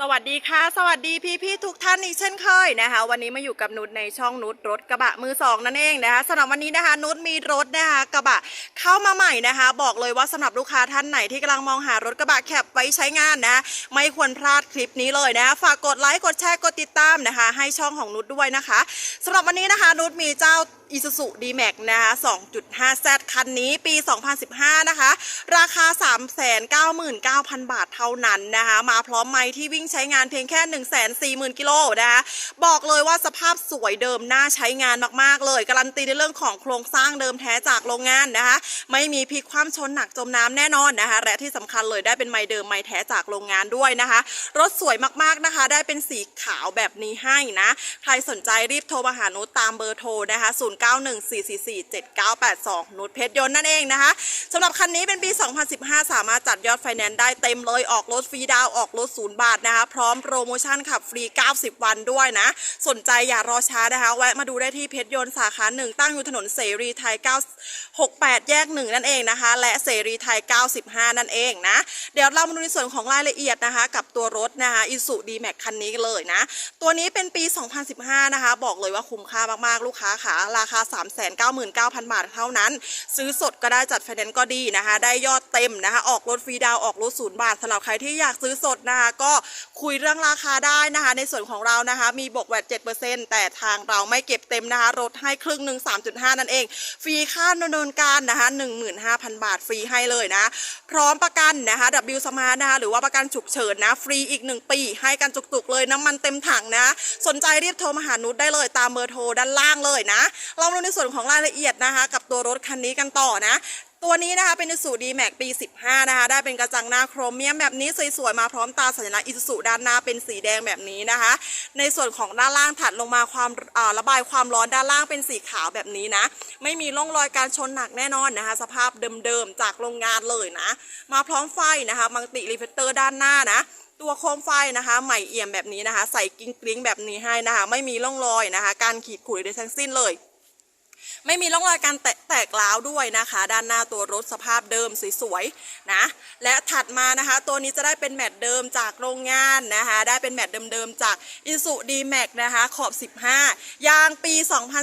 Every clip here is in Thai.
สวัสดีค่ะ สวัสดีพี่พี่ๆทุกท่านอีกเช่นเคยนะคะ วันนี้มาอยู่กับนุชในช่องนุชรถกระบะมือสองนั่นเองนะคะสำหรับวันนี้นะคะ นุชมีรถนะคะ กระบะเข้ามาใหม่นะคะ บอกเลยว่าสำหรับลูกค้าท่านไหนที่กำลังมองหารถกระบะแคปไว้ใช้งานนะ ไม่ควรพลาดคลิปนี้เลยนะฝากกดไลค์กดแชร์กดติดตามนะคะ ให้ช่องของนุชด้วยนะคะสำหรับวันนี้นะคะ นุชมีเจ้า Isuzu D-Max นะคะ 2.5Z คันนี้ปี 2015 นะคะ ราคา 399,000 บาทเท่านั้นนะคะ มาพร้อมไม้ที่วิ่งใช้งานเพียงแค่ 140,000 กิโลนะคะ บอกเลยว่าสภาพสวยเดิมน่าใช้งานมาก ๆ เลย การันตีในเรื่องของโครงสร้างเดิมแท้จากโรงงานนะคะ ไม่มีพลิกคว่ำชนหนักจมน้ำแน่นอนนะคะ และที่สำคัญเลยได้เป็นไม้เดิมไม้แท้จากโรงงานด้วยนะคะ รถสวยมาก ๆ นะคะ ได้เป็นสีขาวแบบนี้ให้นะ ใครสนใจรีบโทรมาหานุชตามเบอร์โทรนะคะ0914447982นุชเพชรยนต์นั่นเองนะคะสำหรับคันนี้เป็นปี 2015 สามารถจัดยอดไฟแนนซ์ได้เต็มเลยออกรถฟรีดาวออกรถศูนย์บาทนะคะ พร้อมโปรโมชั่นขับฟรี 90 วันด้วยนะ สนใจอย่ารอช้านะคะ แวะมาดูได้ที่เพชรยนต์สาขาหนึ่งตั้งอยู่ถนนเสรีไทย 968 แยกหนึ่งนั่นเองนะคะ และเสรีไทย 95 นั่นเองนะ เดี๋ยวเรามาดูในส่วนของรายละเอียดนะคะ กับตัวรถนะคะอิสุดีแม็กคันนี้เลยนะ ตัวนี้เป็นปี 2015 นะคะ บอกเลยว่าคุ้มค่ามากๆลูกค้าค่ะราคา399,000 บาทเท่านั้น ซื้อสดก็ได้จัดไฟแนนซ์ก็ดีนะคะ ได้ยอดเต็มนะคะ ออกรถฟรีดาวออกรถศูนย์บาทสำหรับใครที่อยากซื้อสดนะคะ ก็คุยเรื่องราคาได้นะคะ ในส่วนของเรานะคะ มีบวกแวด7%แต่ทางเราไม่เก็บเต็มนะคะลดให้ครึ่งหนึ่ง3.5 นั่นเอง ฟรีค่าดำเนินการนะคะ 15,000 บาทฟรีให้เลยนะ พร้อมประกันนะคะ W Smart นะคะหรือว่าประกันฉุกเฉินนะ ฟรีอีก 1 ปี ให้กันจุกๆเลยน้ำมันเต็มถังนะ สนใจรีบโทรมาหานุชได้เลยตามเบอร์โทรด้านล่างเลยนะเรามาดูในส่วนของรายละเอียดนะคะ กับตัวรถคันนี้กันต่อนะตัวนี้นะคะเป็น Isuzu D-Max ปี 15 นะคะ ได้เป็นกระจังหน้าโครเมียมแบบนี้สวยๆ มาพร้อมตาสัญลักษณ์ Isuzu ด้านหน้าเป็นสีแดงแบบนี้นะคะ ในส่วนของด้านล่างถัดลงมาความระบายความร้อนด้านล่างเป็นสีขาวแบบนี้นะ ไม่มีร่องรอยการชนหนักแน่นอนนะคะ สภาพเดิมๆ จากโรงงานเลยนะ มาพร้อมไฟนะคะมังติรีเฟเตอร์ด้านหน้านะตัวโคมไฟนะคะใหม่เอี่ยมแบบนี้นะคะ ใส่กิ้งกริ้งแบบนี้ให้นะคะ ไม่มีร่องรอยนะคะ การขีดข่ใดทั้งสิ้นเลย ไม่มีร่องรอยการแตกแตกร้าวด้วยนะคะ ด้านหน้าตัวรถสภาพเดิมสวยๆนะ และถัดมานะคะ ตัวนี้จะได้เป็นแมตต์เดิมจากโรงงานนะคะ ได้เป็นแมตต์เดิมๆจาก i s u d m a x นะคะขอบ 15 ยางปี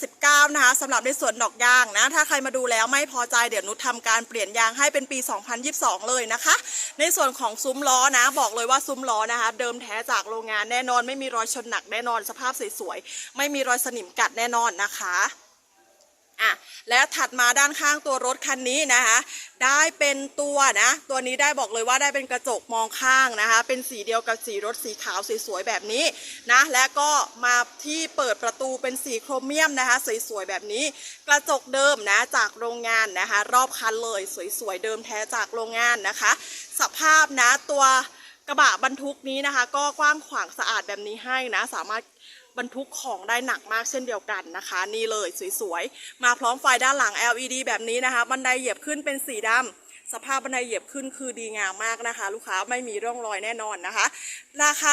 2019 นะคะสำหรับในส่วนดอกยางนะ ถ้าใครมาดูแล้วไม่พอใจเดี๋ยวนุชทำการเปลี่ยนยางให้เป็นปี 2022 เลยนะคะ ในส่วนของซุ้มล้อนะบอกเลยว่าซุ้มล้อนะคะ เดิมแท้จากโรงงานแน่นอน ไม่มีรอยชนหนักแน่นอนสภาพสวยๆไม่มีรอยสนิมกัดแน่นอนนะคะ และถัดมาด้านข้างตัวรถคันนี้นะคะ ได้เป็นตัวนะ ตัวนี้ได้บอกเลยว่าได้เป็นกระจกมองข้างนะคะ เป็นสีเดียวกับสีรถสีขาวสวยๆแบบนี้นะ และก็มาที่เปิดประตูเป็นสีโครเมียมนะคะ สวยๆแบบนี้ กระจกเดิมนะจากโรงงานนะคะ รอบคันเลยสวยๆเดิมแท้จากโรงงานนะคะ สภาพนะตัวกระบะบรรทุกนี้นะคะ ก็กว้างขวางสะอาดแบบนี้ให้นะ สามารถ บรรทุกของได้หนักมากเช่นเดียวกันนะคะ นี่เลยสวยๆ มาพร้อมไฟด้านหลัง LED แบบนี้นะคะ บันไดเหยียบขึ้นเป็นสีดำสภาพบันไดเหยียบขึ้นคือดีงามมากนะคะ ลูกค้าไม่มีร่องรอยแน่นอนนะคะ ราคา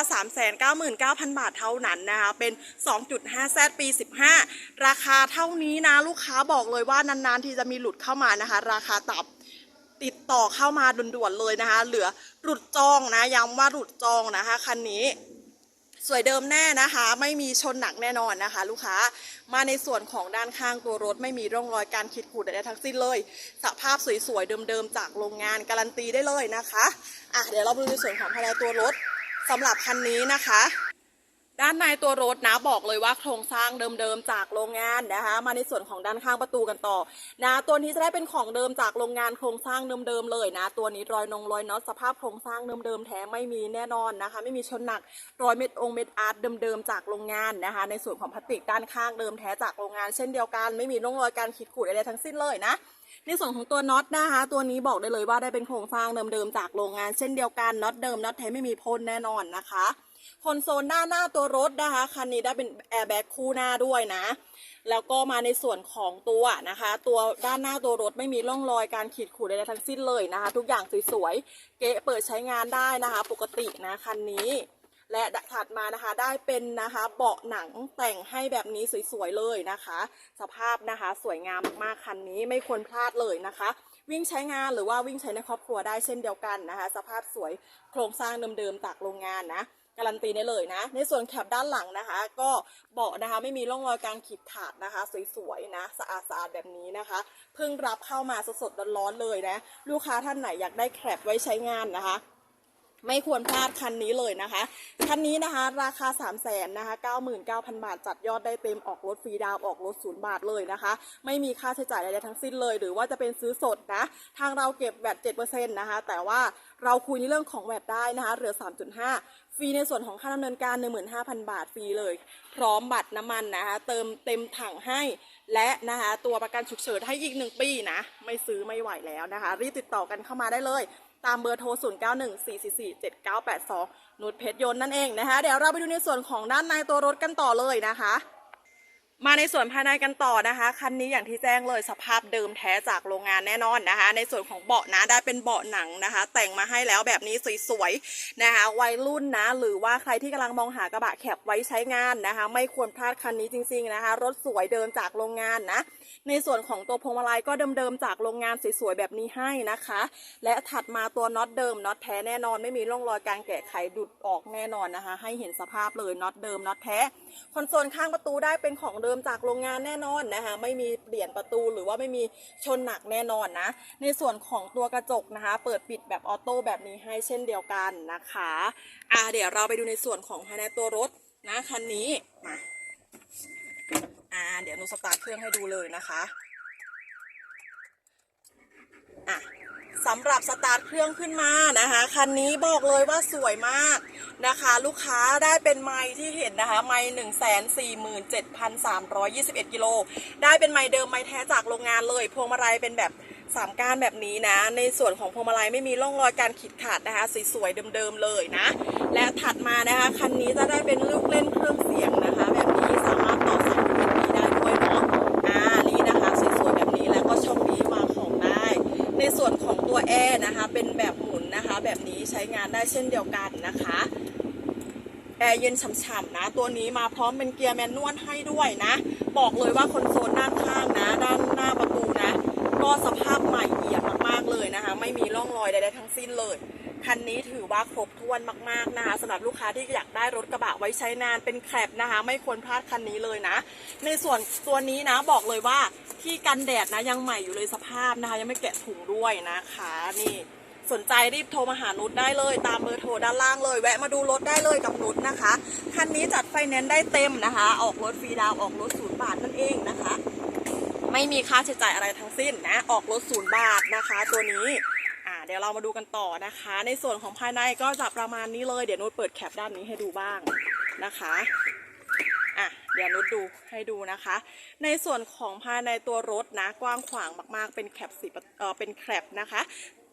399,000 บาทเท่านั้นนะคะ เป็น 2.5 z ปี 15 ราคาเท่านี้นะ ลูกค้าบอกเลยว่านานๆ ที่จะมีหลุดเข้ามานะคะ ราคาต่ำติดต่อเข้ามาด่วนๆเลยนะคะ เหลือหลุดจองนะย้ำว่าหลุดจองนะคะคันนี้ สวยเดิมแน่นะคะ ไม่มีชนหนักแน่นอนนะคะ ลูกค้ามาในส่วนของด้านข้างตัวรถไม่มีร่องรอยการขีดขูดใดๆทั้งสิ้นเลย สภาพสวยๆเดิมๆจากโรงงานการันตีได้เลยนะคะอะเดี๋ยวเราดูในส่วนของภายในตัวรถสำหรับคันนี้นะคะ ด้านในตัวรถนะบอกเลยว่าโครงสร้างเดิมๆจากโรงงานนะคะ มาในส่วนของด้านข้างประตูกันต่อนะตัวนี้จะได้เป็นของเดิมจากโรงงานโครงสร้างเดิมๆเลยนะ ตัวนี้รอยนงรอยน็อตสภาพโครงสร้างเดิมๆแท้ไม่มีแน่นอนนะคะ ไม่มีชนหนักรอยเม็ดองเม็ดอาร์ตเดิมๆจากโรงงานนะคะ ในส่วนของพลาสติกด้านข้างเดิมแท้จากโรงงาน เช่นเดียวกัน ไม่มีร่องรอยการขีดขูดอะไรทั้งสิ้นเลยนะในส่วนของตัวน็อตนะคะ ตัวนี้บอกได้เลยว่าได้เป็นโครงสร้างเดิมๆจากโรงงานเช่นเดียวกันน็อตเดิมน็อตแท้ไม่มีพ่นแน่นอนนะคะ คอนโซลหน้าหน้าตัวรถนะคะ คันนี้ได้เป็นแอร์แบ็กคู่หน้าด้วยนะ แล้วก็มาในส่วนของตัวนะคะ ตัวด้านหน้าตัวรถไม่มีร่องรอยการขีดขูดใดๆทั้งสิ้นเลยนะคะ ทุกอย่างสวยๆ เกะเปิดใช้งานได้นะคะ ปกตินะคันนี้และถัดมานะคะได้เป็นนะคะเบาะหนังแต่งให้แบบนี้สวยๆเลยนะคะ สภาพนะคะสวยงามมากๆคันนี้ไม่ควรพลาดเลยนะคะ วิ่งใช้งานหรือว่าวิ่งใช้ในครอบครัวได้เช่นเดียวกันนะคะ สภาพสวยโครงสร้างเดิมๆจากโรงงานนะ การันตีได้เลยนะ ในส่วนแคปด้านหลังนะคะ ก็เบาะนะคะไม่มีร่องรอยการขีดขาดนะคะ สวยๆนะสะอาดสะอาดแบบนี้นะคะ เพิ่งรับเข้ามาสดๆร้อนๆเลยนะ ลูกค้าท่านไหนอยากได้แคปไว้ใช้งานนะคะ ไม่ควรพลาดคันนี้เลยนะคะ คันนี้นะคะราคา 3 0 0แสนนะคะ99,000 บาท จัดยอดได้เต็มออกรถฟรีดาวออกรถศูนย์บาทเลยนะคะ ไม่มีค่าใช้จ่ายใดๆทั้งสิ้นเลย หรือว่าจะเป็นซื้อสดนะ ทางเราเก็บแวด7%นะคะ แต่ว่าเราคุยในเรื่องของแวดได้นะคะเหลือ 3.5 ฟรีในส่วนของค่าดำเนินการ 15,000 บาทฟรีเลย พร้อมบัตรน้ำมันนะคะ เติมเต็มถังให้ และนะคะตัวประกันฉุกเฉินให้อีก 1 ปีนะ ไม่ซื้อไม่ไหวแล้วนะคะ รีบติดต่อกันเข้ามาได้เลย ตามเบอร์โทร 0 9 1 4 4 4 7 9 8 2นุชเพชรยนต์นั่นเองนะคะ เดี๋ยวเราไปดูในส่วนของด้านในตัวรถกันต่อเลยนะคะ มาในส่วนภายในกันต่อนะคะ คันนี้อย่างที่แจ้งเลยสภาพเดิมแท้จากโรงงานแน่นอนนะคะ ในส่วนของเบาะนะได้เป็นเบาะหนังนะคะ แต่งมาให้แล้วแบบนี้สวยๆนะคะ วัยรุ่นนะ หรือว่าใครที่กำลังมองหากระบะแคบไว้ใช้งานนะคะ ไม่ควรพลาดคันนี้จริง ๆนะคะ รถสวยเดิมจากโรงงานนะ ในส่วนของตัวพวงมาลัยก็เดิมๆจากโรงงานสวยๆแบบนี้ให้นะคะ และถัดมาตัวน็อตเดิมน็อตแท้แน่นอน ไม่มีร่องรอยการแกะไขดุดออกแน่นอนนะคะ ให้เห็นสภาพเลยน็อตเดิมน็อตแท้คอนโซลข้างประตูได้เป็นของเดิมมจากโรงงานแน่นอนนะคะไม่มีเปลี่ยนประตูหรือว่าไม่มีชนหนักแน่นอนนะ ในส่วนของตัวกระจกนะคะ เปิดปิดแบบออโต้แบบนี้ให้เช่นเดียวกันนะคะอ่าเดี๋ยวเราไปดูในส่วนของภายในตัวรถนะคันนี้มาอ่าเดี๋ยวหนูสตาร์ทเครื่องให้ดูเลยนะคะอะ สำหรับสตาร์ทเครื่องขึ้นมานะคะคันนี้บอกเลยว่าสวยมากนะคะ ลูกค้าได้เป็นไม้ที่เห็นนะคะ ไม้หนึ่งแสนสี่หมื่นเจ็ดพันสามร้อยยี่สิบเอ็ดกิโลได้เป็นไม้เดิมไม้แท้จากโรงงานเลย พวงมาลัยเป็นแบบสามก้านแบบนี้นะ ในส่วนของพวงมาลัยไม่มีร่องรอยการขีดขาดนะคะสวยๆเดิมๆเลยนะ และถัดมานะคะคันนี้จะได้เป็นลูกเล่นเครื่องเสียงนะคะ ได้เช่นเดียวกันนะคะแอร์เย็นฉ่ำๆนะ ตัวนี้มาพร้อมเป็นเกียร์แมนนวลให้ด้วยนะ บอกเลยว่าคอนโซลด้านข้างนะ ด้านหน้าประตูนะ ก็สภาพใหม่เอี่ยมมากๆเลยนะคะ ไม่มีร่องรอยใดๆทั้งสิ้นเลยคันนี้ถือว่าครบถ้วนมากๆนะคะสำหรับลูกค้าที่อยากได้รถกระบะไว้ใช้นานเป็นแคปนะคะ ไม่ควรพลาดคันนี้เลยนะ ในส่วนตัวนี้นะบอกเลยว่าที่กันแดดนะยังใหม่อยู่เลยสภาพนะคะ ยังไม่แกะถุงด้วยนะคะนี่ สนใจรีบโทรมาหานุชได้เลย ตามเบอร์โทรด้านล่างเลย แวะมาดูรถได้เลยกับนุชนะคะ คันนี้จัดไฟแนนซ์ได้เต็มนะคะ ออกรถฟรีดาวออกรถศูนย์บาทนั่นเองนะคะ ไม่มีค่าใช้จ่ายอะไรทั้งสิ้นนะ ออกรถศูนย์บาทนะคะ ตัวนี้เดี๋ยวเรามาดูกันต่อนะคะ ในส่วนของภายในก็จะประมาณนี้เลย เดี๋ยวนุชเปิดแคปด้านนี้ให้ดูบ้างนะคะอะเดี๋ยวนุชดูให้ดูนะคะ ในส่วนของภายในตัวรถนะกว้างขวางมากๆ เป็นแคปสีเออเป็นแคปนะคะ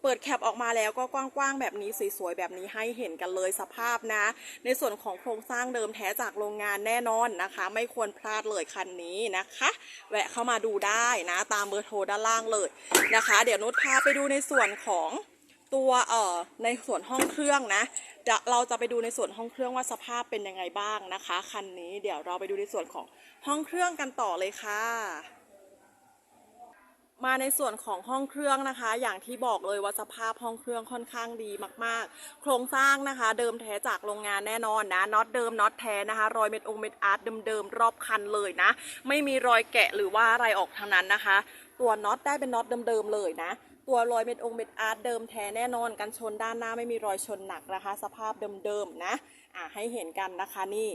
เปิดแคปออกมาแล้วก็กว้างๆแบบนี้สวยๆแบบนี้ให้เห็นกันเลยสภาพนะ ในส่วนของโครงสร้างเดิมแท้จากโรงงานแน่นอนนะคะ ไม่ควรพลาดเลยคันนี้นะคะ แวะเข้ามาดูได้นะ ตามเบอร์โทรด้านล่างเลยนะคะ เดี๋ยวนุชพาไปดูในส่วนของตัวเอ่อในส่วนห้องเครื่องนะเดี๋ยวเราจะไปดูในส่วนห้องเครื่องว่าสภาพเป็นยังไงบ้างนะคะ คันนี้เดี๋ยวเราไปดูในส่วนของห้องเครื่องกันต่อเลยค่ะ มาในส่วนของห้องเครื่องนะคะ อย่างที่บอกเลยว่าสภาพห้องเครื่องค่อนข้างดีมากๆ โครงสร้างนะคะ เดิมแท้จากโรงงานแน่นอนนะน็อตเดิมน็อตแท้นะคะ รอยเม็ดองเม็ดอาร์ตเดิมๆรอบคันเลยนะ ไม่มีรอยแกะหรือว่าอะไรออกทางนั้นนะคะ ตัวน็อตได้เป็นน็อตเดิมๆเลยนะ ตัวรอยเม็ดองเม็ดอาร์ตเดิมแท้แน่นอนกันชนด้านหน้าไม่มีรอยชนหนักนะคะ สภาพเดิมๆนะอะให้เห็นกันนะคะนี่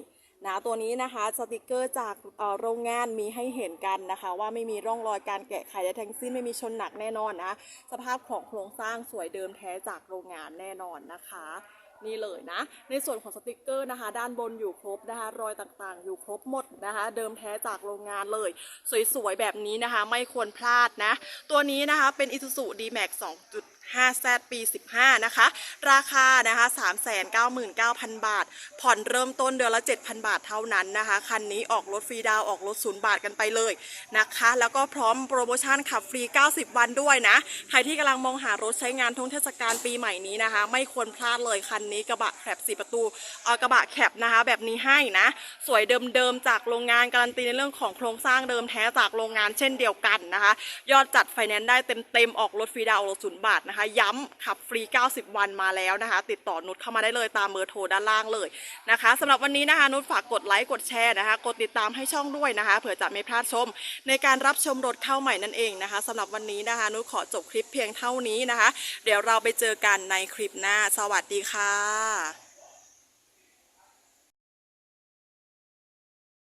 นะตัวนี้นะคะสติกเกอร์จากโรงงานมีให้เห็นกันนะคะ ว่าไม่มีร่องรอยการแกะไขใดทั้งสิ้นไม่มีชนหนักแน่นอนนะสภาพของโครงสร้างสวยเดิมแท้จากโรงงานแน่นอนนะคะนี่เลยนะ ในส่วนของสติกเกอร์นะคะ ด้านบนอยู่ครบนะคะ รอยต่างๆ อยู่ครบหมดนะคะ เดิมแท้จากโรงงานเลย สวยๆ แบบนี้นะคะ ไม่ควรพลาดนะ ตัวนี้นะคะเป็น Isuzu D-Max 2.5 5 z ปี 15 นะคะ ราคานะคะ 399,000 บาท ผ่อนเริ่มต้นเดือนละ 7,000 บาทเท่านั้นนะคะ คันนี้ออกรถฟรีดาวออกรถศูนย์บาทกันไปเลยนะคะ แล้วก็พร้อมโปรโมชั่นขับฟรี 90 วันด้วยนะ ใครที่กำลังมองหารถใช้งานท่องเทศกาลปีใหม่นี้นะคะ ไม่ควรพลาดเลยคันนี้กระบะแคบ4ประตูเอากระบะแคบนะคะ แบบนี้ให้นะ สวยเดิมๆจากโรงงานการันตีในเรื่องของโครงสร้างเดิมแท้จากโรงงานเช่นเดียวกันนะคะ ยอดจัดไฟแนนซ์ได้เต็มๆออกรถฟรีดาวออกรถศูนย์บาทนะคะนะคะย้ำขับฟรี 90 วันมาแล้วนะคะ ติดต่อนุชเข้ามาได้เลยตามเบอร์โทรด้านล่างเลยนะคะสำหรับวันนี้นะคะนุชฝากกดไลค์กดแชร์นะคะ กดติดตามให้ช่องด้วยนะคะเผื่อจะไม่พลาดชม ในการรับชมรถเข้าใหม่นั่นเองนะคะสำหรับวันนี้นะคะนุชขอจบคลิปเพียงเท่านี้นะคะ เดี๋ยวเราไปเจอกันในคลิปหน้า สวัสดีค่ะ